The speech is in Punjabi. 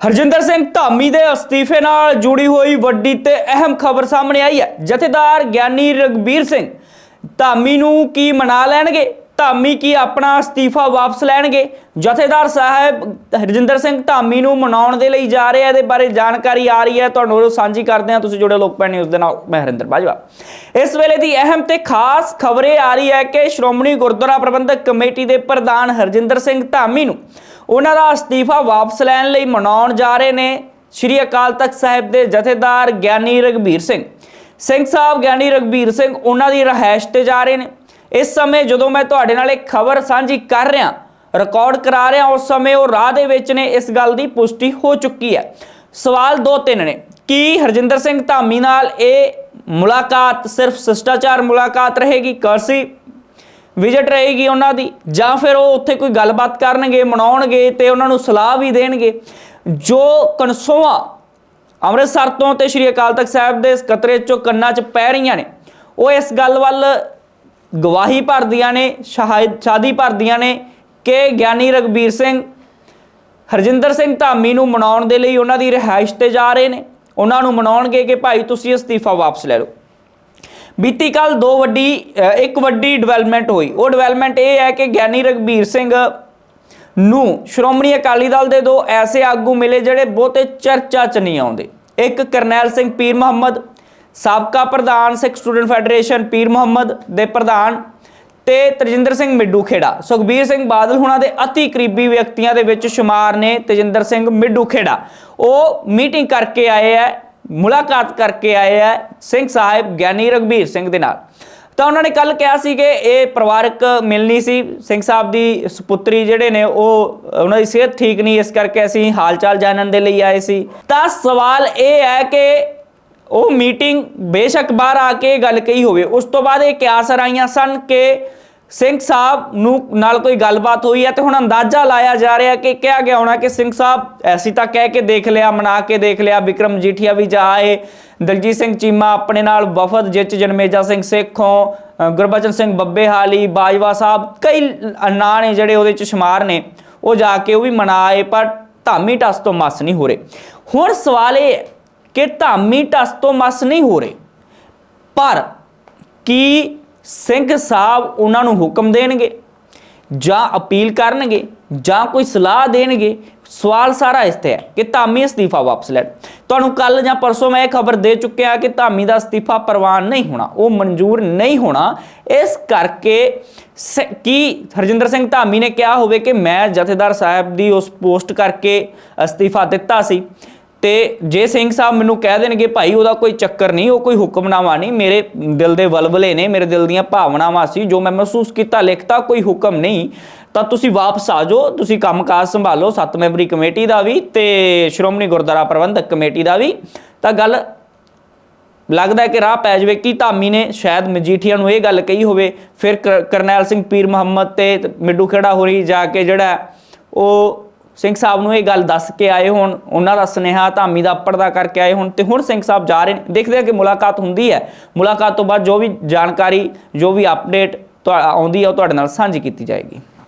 ਹਰਜਿੰਦਰ ਸਿੰਘ ਧਾਮੀ ਦੇ ਅਸਤੀਫੇ ਨਾਲ ਜੁੜੀ ਹੋਈ ਵੱਡੀ ਤੇ ਅਹਿਮ ਖਬਰ ਸਾਹਮਣੇ ਆਈ ਹੈ। ਜਥੇਦਾਰ ਗਿਆਨੀ ਰਗਬੀਰ ਸਿੰਘ ਧਾਮੀ ਨੂੰ ਕੀ ਮਨਾ ਲੈਣਗੇ? ਧਾਮੀ ਕੀ ਆਪਣਾ ਅਸਤੀਫਾ ਵਾਪਸ ਲੈਣਗੇ? ਜਥੇਦਾਰ ਸਾਹਿਬ, ਹਰਜਿੰਦਰ ਸਿੰਘ ਧਾਮੀ ਨੂੰ ਮਨਾਉਣ ਦੇ ਲਈ ਜਾ ਰਹੇ ਆ ਇਹਦੇ ਬਾਰੇ ਜਾਣਕਾਰੀ ਆ ਰਹੀ ਹੈ। ਤੁਹਾਨੂੰ ਉਹ ਸਾਂਝੀ ਕਰਦੇ ਹਾਂ। ਤੁਸੀਂ ਜੁੜੇ ਲੋਕ ਪੈਣ ਨਿਊਜ਼ ਦੇ ਨਾਲ, ਮੈਂ ਹਰਿੰਦਰ ਬਾਜਵਾ। ਇਸ ਵੇਲੇ ਦੀ ਅਹਿਮ ਤੇ ਖਾਸ ਖਬਰੇ ਆ ਰਹੀ ਹੈ ਕਿ ਸ਼੍ਰੋਮਣੀ ਗੁਰਦੁਆਰਾ ਪ੍ਰਬੰਧਕ ਕਮੇਟੀ ਦੇ ਪ੍ਰਧਾਨ ਹਰਜਿੰਦਰ ਸਿੰਘ ਧਾਮੀ ਨੂੰ ਉਹਨਾਂ ਦਾ ਅਸਤੀਫਾ ਵਾਪਸ ਲੈਣ ਲਈ ਮਨਾਉਣ ਜਾ ਰਹੇ ਨੇ ਸ਼੍ਰੀ ਅਕਾਲ ਤਖਤ ਸਾਹਿਬ ਦੇ ਜਥੇਦਾਰ ਗਿਆਨੀ ਰਗਵੀਰ ਸਿੰਘ। ਸਿੰਘ ਸਾਹਿਬ, ਗਿਆਨੀ ਰਗਵੀਰ ਸਿੰਘ, ਉਹਨਾਂ ਦੀ ਰਹਿائش ਤੇ ਜਾ ਰਹੇ ਨੇ। ਇਸ ਸਮੇਂ ਜਦੋਂ ਮੈਂ ਤੁਹਾਡੇ ਨਾਲ ਇੱਕ ਖਬਰ ਸਾਂਝੀ ਕਰ ਰਿਹਾ ਰਿਕਾਰਡ ਕਰਾ ਰਿਹਾ, ਉਸ ਸਮੇਂ ਉਹ ਰਾਹ ਦੇ ਵਿੱਚ ਨੇ, ਇਸ ਗੱਲ ਦੀ ਪੁਸ਼ਟੀ ਹੋ ਚੁੱਕੀ ਹੈ। ਸਵਾਲ ਦੋ ਤਿੰਨ ਨੇ। ਕੀ ਹਰਜਿੰਦਰ ਸਿੰਘ ਧਾਮੀ ਨਾਲ ਇਹ ਮੁਲਾਕਾਤ ਸਿਰਫ ਸਿਸ਼ਟਾਚਾਰ ਮੁਲਾਕਾਤ ਰਹੇਗੀ? ਕਰਸੀ ਵਿਜ਼ਿਟ ਰਹੇਗੀ ਉਹਨਾਂ ਦੀ, ਜਾਂ ਫਿਰ ਉਹ ਉੱਥੇ ਕੋਈ ਗੱਲਬਾਤ ਕਰਨਗੇ, ਮਨਾਉਣਗੇ ਤੇ ਉਹਨਾਂ ਨੂੰ ਸਲਾਹ ਵੀ ਦੇਣਗੇ। ਜੋ ਕਨਸੋਆਂ ਅੰਮ੍ਰਿਤਸਰ ਤੋਂ ਤੇ ਸ਼੍ਰੀ ਅਕਾਲ ਤਖਤ ਸਾਹਿਬ ਦੇ ਕਤਰੇ ਚੋਂ ਕੰਨਾਂ 'ਚ ਪੈ ਰਹੀਆਂ ਨੇ, ਉਹ ਇਸ ਗੱਲ ਵੱਲ ਗਵਾਹੀ ਭਰਦੀਆਂ ਨੇ ਸ਼ਾਹਿਦ ਸ਼ਾਦੀ ਭਰਦੀਆਂ ਨੇ ਕਿ ਗਿਆਨੀ ਰਗਬੀਰ ਸਿੰਘ, ਹਰਜਿੰਦਰ ਸਿੰਘ ਧਾਮੀ ਨੂੰ ਮਨਾਉਣ ਦੇ ਲਈ ਉਹਨਾਂ ਦੀ ਰਿਹਾਇਸ਼ ਤੇ ਜਾ ਰਹੇ ਨੇ। ਉਹਨਾਂ ਨੂੰ ਮਨਾਉਣਗੇ ਕਿ ਭਾਈ ਤੁਸੀਂ ਅਸਤੀਫਾ ਵਾਪਸ ਲੈ ਲਓ। ਬੀਤੀ ਕੱਲ ਦੋ ਵੱਡੀ ਇੱਕ ਵੱਡੀ ਡਿਵੈਲਪਮੈਂਟ ਹੋਈ। ਉਹ ਡਿਵੈਲਪਮੈਂਟ ਇਹ ਹੈ ਕਿ ਗਿਆਨੀ ਰਗਬੀਰ ਸਿੰਘ ਨੂੰ ਸ਼੍ਰੋਮਣੀ ਅਕਾਲੀ ਦਲ ਦੇ ਦੋ ਐਸੇ ਆਗੂ ਮਿਲੇ ਜਿਹੜੇ ਬਹੁਤੇ ਚਰਚਾ 'ਚ ਨਹੀਂ ਆਉਂਦੇ। ਇੱਕ ਕਰਨੈਲ ਸਿੰਘ ਪੀਰ ਮੁਹੰਮਦ, ਸਾਬਕਾ ਪ੍ਰਧਾਨ ਸਿੱਖ ਸਟੂਡੈਂਟ ਫੈਡਰੇਸ਼ਨ ਪੀਰ ਮੁਹੰਮਦ ਦੇ ਪ੍ਰਧਾਨ ਤੇ ਤਜਿੰਦਰ ਸਿੰਘ ਮਿੱਡੂ ਖੇੜਾ। ਸੁਖਬੀਰ ਸਿੰਘ ਬਾਦਲ ਹੁਣਾਂ ਦੇ ਅਤੀ ਕਰੀਬੀ ਵਿਅਕਤੀਆਂ ਦੇ ਵਿੱਚ ਸ਼ੁਮਾਰ ਨੇ ਤਜਿੰਦਰ ਸਿੰਘ ਮਿੱਡੂ ਖੇੜਾ। ਉਹ ਮੀਟਿੰਗ ਕਰਕੇ ਆਏ ਹੈ ਮੁਲਾਕਾਤ ਕਰਕੇ ਆਏ ਹੈ ਸਿੰਘ ਸਾਹਿਬ ਗਿਆਨੀ ਰਗਬੀਰ ਸਿੰਘ ਦੇ ਨਾਲ। ਤਾਂ ਉਹਨਾਂ ਨੇ ਕੱਲ ਕਿਹਾ ਸੀ ਕਿ ਇਹ ਪਰਿਵਾਰਕ ਮਿਲਣੀ ਸੀ। ਸਿੰਘ ਸਾਹਿਬ ਦੀ ਸੁਪੁੱਤਰੀ ਜਿਹੜੇ ਨੇ ਉਹ, ਉਹਨਾਂ ਦੀ ਸਿਹਤ ਠੀਕ ਨਹੀਂ, ਇਸ ਕਰਕੇ ਅਸੀਂ ਹਾਲ ਚਾਲ ਜਾਣਨ ਦੇ ਲਈ ਆਏ ਸੀ। ਤਾਂ ਸਵਾਲ ਇਹ ਹੈ ਕਿ ਉਹ ਮੀਟਿੰਗ ਬੇਸ਼ੱਕ ਬਾਹਰ ਆ ਕੇ ਇਹ ਗੱਲ ਕਹੀ ਹੋਵੇ, ਉਸ ਤੋਂ ਬਾਅਦ ਇਹ ਕਿਆਸ ਰਾਈਆਂ ਸਨ ਕਿ ਸਿੰਘ ਸਾਹਿਬ ਨੂੰ ਨਾਲ ਕੋਈ ਗੱਲਬਾਤ ਹੋਈ ਹੈ ਤੇ ਹੁਣ ਅੰਦਾਜ਼ਾ ਲਾਇਆ ਜਾ ਰਿਹਾ ਕਿ ਕਿਹਾ ਗਿਆ ਹੋਣਾ ਕਿ ਸਿੰਘ ਸਾਹਿਬ ਐਸੀ ਤਾਂ ਕਹਿ ਕੇ ਦੇਖ ਲਿਆ, ਮਨਾ ਕੇ ਦੇਖ ਲਿਆ, ਵਿਕਰਮ ਜੀਠੀਆ ਵੀ ਜਾ ਆਏ, ਦਲਜੀਤ ਸਿੰਘ ਚੀਮਾ ਆਪਣੇ ਨਾਲ ਵਫਦ ਜਿੱਚ ਜਨਮੇਜਾ ਸਿੰਘ ਸੇਖੋਂ ਗੁਰਬਚਨ ਸਿੰਘ ਬੱਬੇਹਾਲੀ ਬਾਜਵਾ ਸਾਹਿਬ, ਕਈ ਨਾਂ ਨੇ ਜਿਹੜੇ ਉਹਦੇ ਚ ਸ਼ੁਮਾਰ ਨੇ, ਉਹ ਜਾ ਕੇ ਉਹ ਵੀ ਮਨਾ ਆਏ, ਪਰ ਧਾਮੀ ਟਸ ਤੋਂ ਮਸ ਨਹੀਂ ਹੋ ਰਹੇ। ਹੁਣ ਸਵਾਲ ਇਹ ਹੈ ਕਿ ਧਾਮੀ ਟਸ ਤੋਂ ਮਸ ਨਹੀਂ ਹੋ ਰਹੇ, ਪਰ ਕੀ ਸਿੰਘ ਸਾਹਿਬ ਉਹਨਾਂ ਨੂੰ ਹੁਕਮ ਦੇਣਗੇ, ਜਾਂ ਅਪੀਲ ਕਰਨਗੇ, ਜਾਂ ਕੋਈ ਸਲਾਹ ਦੇਣਗੇ, ਸਵਾਲ ਸਾਰਾ ਇਸ ਤੇ ਹੈ ਕਿ ਧਾਮੀ ਅਸਤੀਫਾ ਵਾਪਸ ਲੈਣ। ਤੁਹਾਨੂੰ ਕੱਲ ਜਾਂ ਪਰਸੋਂ ਮੈਂ ਇਹ ਖਬਰ ਦੇ ਚੁੱਕਿਆ ਕਿ ਧਾਮੀ ਦਾ ਅਸਤੀਫਾ ਪ੍ਰਵਾਨ ਨਹੀਂ ਹੋਣਾ, ਉਹ ਮਨਜ਼ੂਰ ਨਹੀਂ ਹੋਣਾ। ਇਸ ਕਰਕੇ ਸ- ਕੀ ਹਰਜਿੰਦਰ ਸਿੰਘ ਧਾਮੀ ਨੇ ਕਿਹਾ ਹੋਵੇ ਕਿ ਮੈਂ ਜਥੇਦਾਰ ਸਾਹਿਬ ਦੀ ਉਸ ਪੋਸਟ ਕਰਕੇ ਅਸਤੀਫਾ ਦਿੱਤਾ ਸੀ। ਤੇ ਜੇ ਸਿੰਘ ਸਾਹਿਬ ਮੈਨੂੰ ਕਹਿ ਦੇਣਗੇ, ਭਾਈ, ਉਹਦਾ ਕੋਈ ਚੱਕਰ ਨਹੀਂ, ਉਹ ਕੋਈ ਹੁਕਮਨਾਮਾ ਨਹੀਂ, ਮੇਰੇ ਦਿਲ ਦੇ ਵਲਵਲੇ ਨੇ, ਮੇਰੇ ਦਿਲ ਦੀਆਂ ਭਾਵਨਾਵਾਂ ਸੀ, ਜੋ ਮੈਂ ਮਹਿਸੂਸ ਕੀਤਾ, ਲਿਖਤਾ, ਕੋਈ ਹੁਕਮ ਨਹੀਂ, ਤਾਂ ਤੁਸੀਂ ਵਾਪਸ ਆ ਜਾਓ, ਤੁਸੀਂ ਕੰਮਕਾਜ ਸੰਭਾਲੋ ਸੱਤ ਮੈਂਬਰੀ ਕਮੇਟੀ ਦਾ ਵੀ ਤੇ ਸ਼੍ਰੋਮਣੀ ਗੁਰਦੁਆਰਾ ਪ੍ਰਬੰਧਕ ਕਮੇਟੀ ਦਾ ਵੀ। ਤਾਂ ਗੱਲ ਲੱਗਦਾ ਕਿ ਰਾਹ ਪੈ ਜਾਵੇ, ਕੀ ਧਾਮੀ ਨੇ ਸ਼ਾਇਦ ਮਜੀਠੀਆ ਨੂੰ ਇਹ ਗੱਲ ਕਹੀ ਹੋਵੇ, ਫਿਰ ਕਰ- ਕਰਨੈਲ ਸਿੰਘ ਪੀਰ ਮੁਹੰਮਦ ਤੇ ਮਿੱਡੂ ਖੇੜਾ ਹੋਰੀ ਜਾ ਕੇ ਜਿਹੜਾ ਉਹ ਸਿੰਘ ਸਾਹਿਬ ਨੂੰ ਇਹ ਗੱਲ ਦੱਸ ਕੇ ਆਏ ਹੋਣ, ਉਹਨਾਂ ਦਾ ਸੁਨੇਹਾ ਧਾਮੀ ਦਾ ਪਰਦਾ ਕਰਕੇ ਆਏ ਹੋਣ ਤੇ ਹੁਣ ਸਿੰਘ ਸਾਹਿਬ ਜਾ ਰਹੇ ਨੇ। ਦੇਖਦੇ ਆ ਕਿ ਮੁਲਾਕਾਤ ਹੁੰਦੀ ਹੈ। ਮੁਲਾਕਾਤ ਤੋਂ ਬਾਅਦ ਜੋ ਵੀ ਜਾਣਕਾਰੀ, ਜੋ ਵੀ ਅਪਡੇਟ ਆਉਂਦੀ ਹੈ ਉਹ ਤੁਹਾਡੇ ਨਾਲ ਸਾਂਝੀ ਕੀਤੀ ਜਾਏਗੀ।